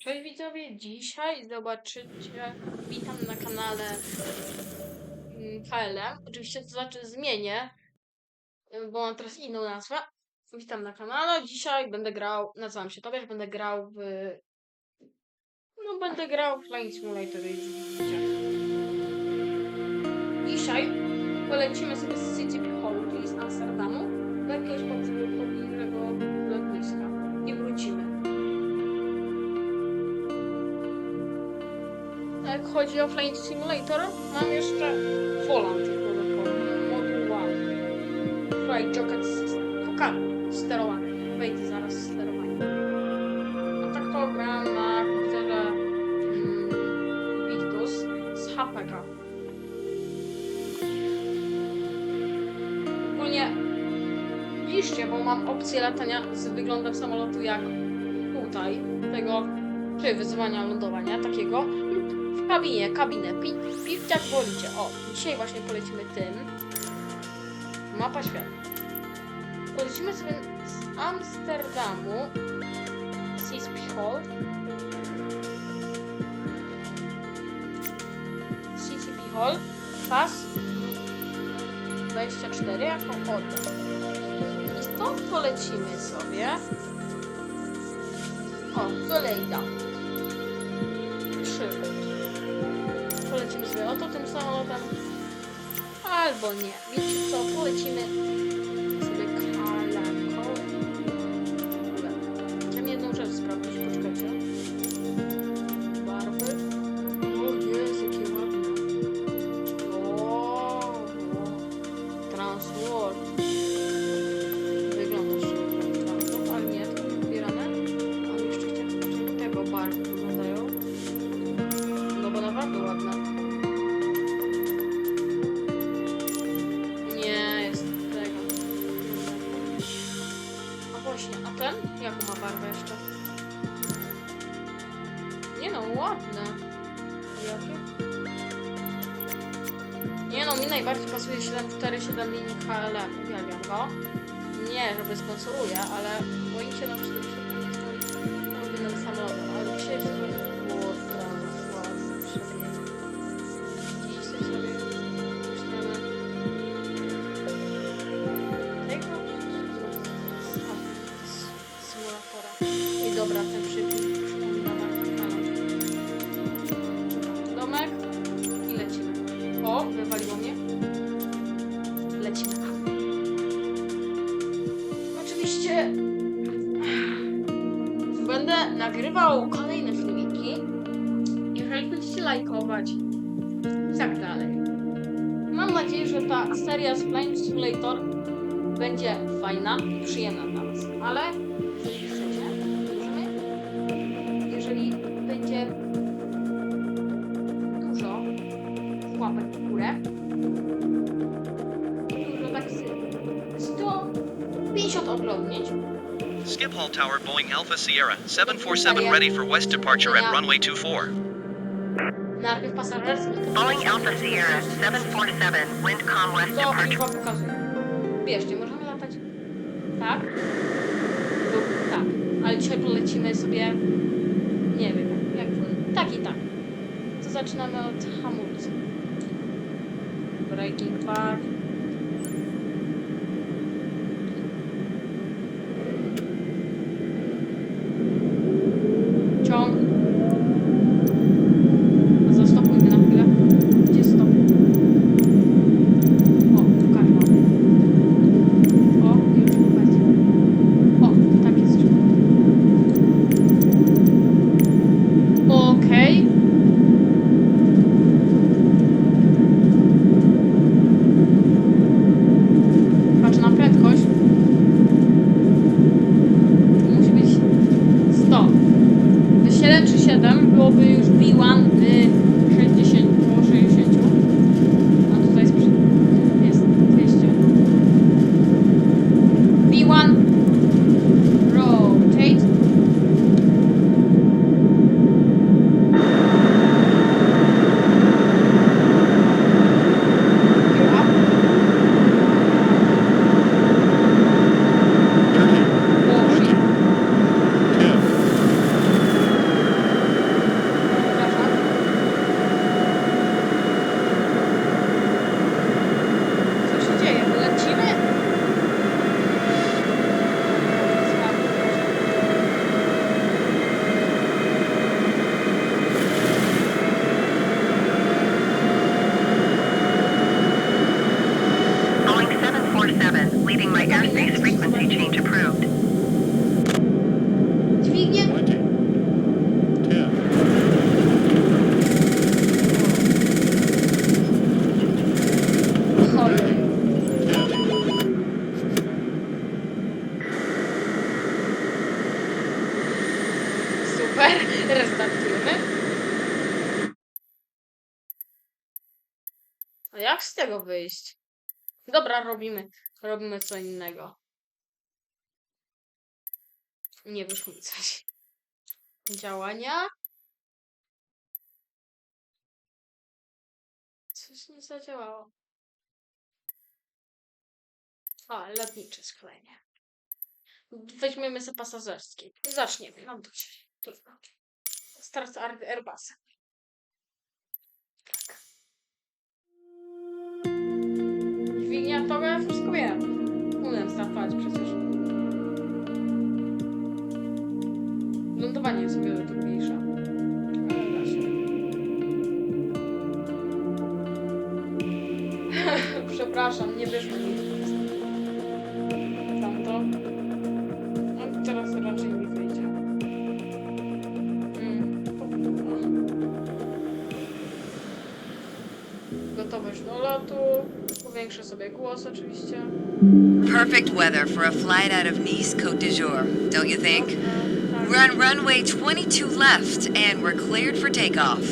Cześć widzowie, dzisiaj zobaczycie, witam na kanale mm, KLM. Oczywiście to znaczy zmienię, bo mam teraz inną nazwę. Witam na kanale, dzisiaj będę grał, nazywam się Tobiasz, będę grał w... No będę grał w Flying Simulator. Dzisiaj polecimy sobie z City Hall, czyli z Amsterdamu, do jakiegoś pobliżego lotniska i wrócimy. Jak chodzi o Flight Simulator, mam jeszcze dodatkowo, Module 1. Flight Jocket System. Pokażę. Sterowanie. Wejdę zaraz w sterowanie. No tak to grałem na komputerze mm, Victus z HPK. Ogólnie piszcie, bo mam opcję latania z wyglądem samolotu jak tutaj, tego czy wyzwania lądowania takiego kabinie, kabinę, pi, piwcie jak wolicie. O, dzisiaj właśnie polecimy tym. Mapa świata. Polecimy sobie z Amsterdamu CCP Hall pas 24 jako hotel. I stąd polecimy sobie o, do Albo nie. Wiecie co? Polecimy Nie no, mi najbardziej pasuje 747 linii KLM. Uwielbiam go. Nie, żeby sponsoruję, ale moim 747 jest moim ulubionym samolotem. Ale dzisiaj teraz ładne, nagrywał kolejne filmiki. Jeżeli będziecie lajkować i tak dalej. Mam nadzieję, że ta seria z Flying Simulator będzie fajna i przyjemna dla Was. Ale Tower Boeing Alpha Sierra 747 ready for west departure at runway 24. najpierw pasażerski, Boeing Alpha Sierra 747, Windcom West to departure. pokazuje. Bierzcie, możemy latać tak lub tak, ale dzisiaj polecimy sobie, nie wiem, jak tak i tak. To zaczynamy od hamulca. Braking park. A jak z tego wyjść? Dobra, robimy. Robimy co innego. Nie wyszło mi coś. Działania. Coś nie zadziałało. A, lotnicze sklejenie. Weźmiemy sobie pasażerskie. Zaczniemy. Mam. Tylko. Start Ar- to ja wszystko wiem. Umiem startować przecież. Lądowanie jest o wiele trudniejsze. Ale da się. Przepraszam, nie wyszło mi oczywiście. Perfect weather for a flight out of Nice Côte d'Azur, don't you think? We're on runway 22 left, and we're cleared for takeoff.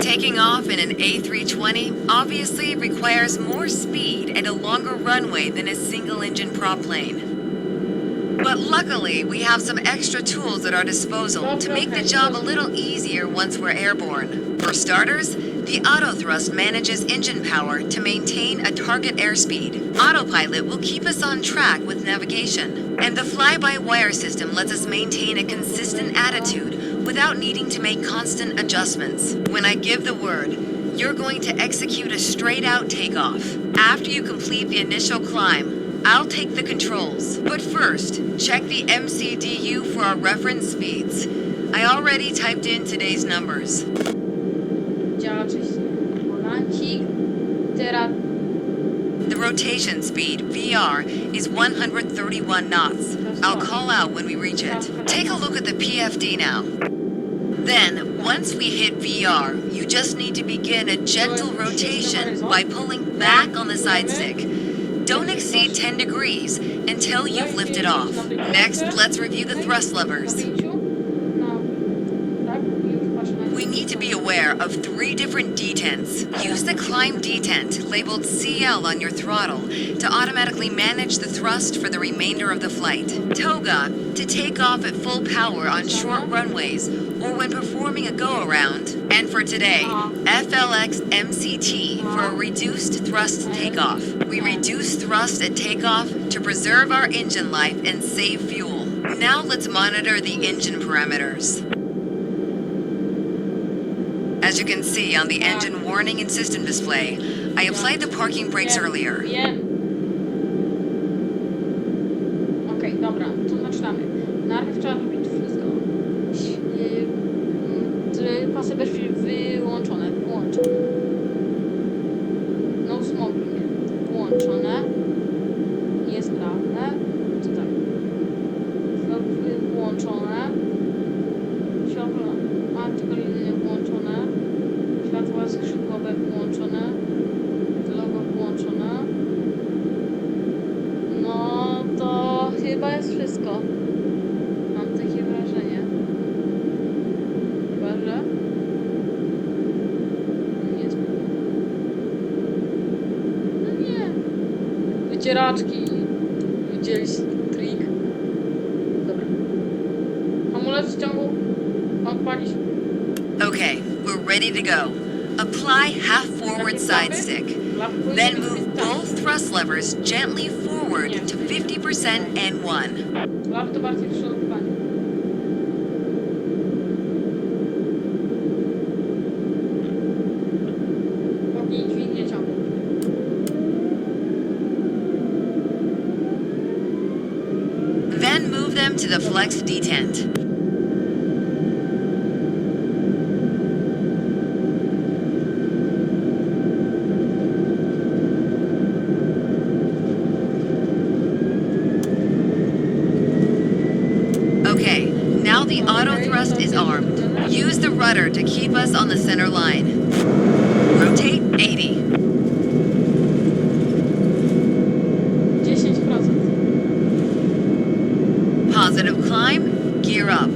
Taking off in an A320 obviously requires more speed and a longer runway than a single engine prop plane. But luckily, we have some extra tools at our disposal to make the job a little easier once we're airborne. For starters, the autothrust manages engine power to maintain a target airspeed. Autopilot will keep us on track with navigation, and the fly by wire system lets us maintain a consistent attitude without needing to make constant adjustments. When I give the word, you're going to execute a straight out takeoff. After you complete the initial climb, I'll take the controls. But first, check the MCDU for our reference speeds. I already typed in today's numbers. Momencik. Teraz The rotation speed, VR, is 131 knots. I'll call out when we reach it. Take a look at the PFD now. Then, once we hit VR, you just need to begin a gentle rotation by pulling back on the side stick. Don't exceed 10 degrees until you've lifted off. Next, let's review the thrust levers. pięciu. No. Tak? Już patrzę na We need to be aware of three different detents. Use the climb detent labeled CL on your throttle to automatically manage the thrust for the remainder of the flight. Toga to take off at full power on short runways or when performing a go around. And for today, FLX MCT for a reduced thrust takeoff. We reduce thrust at takeoff to preserve our engine life and save fuel. Now let's monitor the engine parameters. As you can see on the engine warning and system display, I applied the parking brakes earlier. Wiem. Okej, dobra, to zaczynamy. Najpierw trzeba zrobić Wycieraczki. Widzieliście trik? Dobra. Hamulec ściągu. Odpalić. Okay, we're ready to go. Apply half forward side stick. Then move both thrust levers gently forward to 50% and 1. To the flex detent. Okay, now the auto thrust is armed. Use the rudder to keep us on the center line. Rotate 80. 10%. Positive climb, gear up.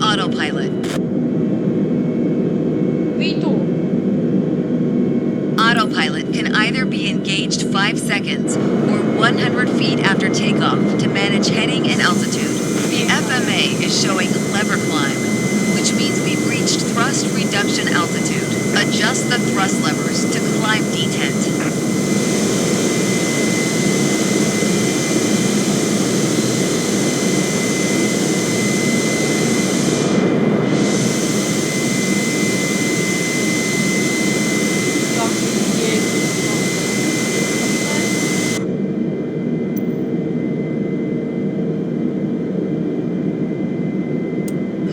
autopilot. I tu. Autopilot can either be 5 seconds or 100 feet after takeoff to manage heading and altitude. The FMA is showing lever climb, which means we've reached thrust reduction altitude. Adjust the thrust levers to climb detent. Tak, nie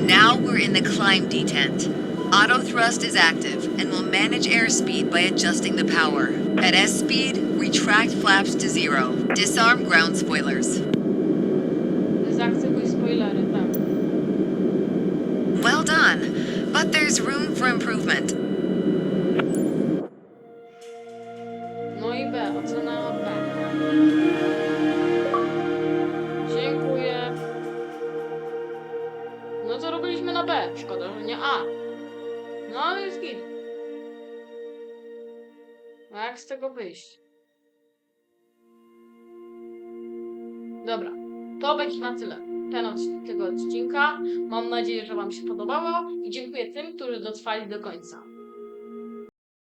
Now we're in the climb detent. Auto thrust is active and will manage airspeed by adjusting the power. At S speed, retract flaps to zero. Disarm ground spoilers. Well done, but there's room for improvement. No to robiliśmy na B. Szkoda, że nie A. No ale jest git. A jak z tego wyjść? Dobra, to będzie na tyle. Ten odcinek tego odcinka. Mam nadzieję, że Wam się podobało i dziękuję tym, którzy dotrwali do końca.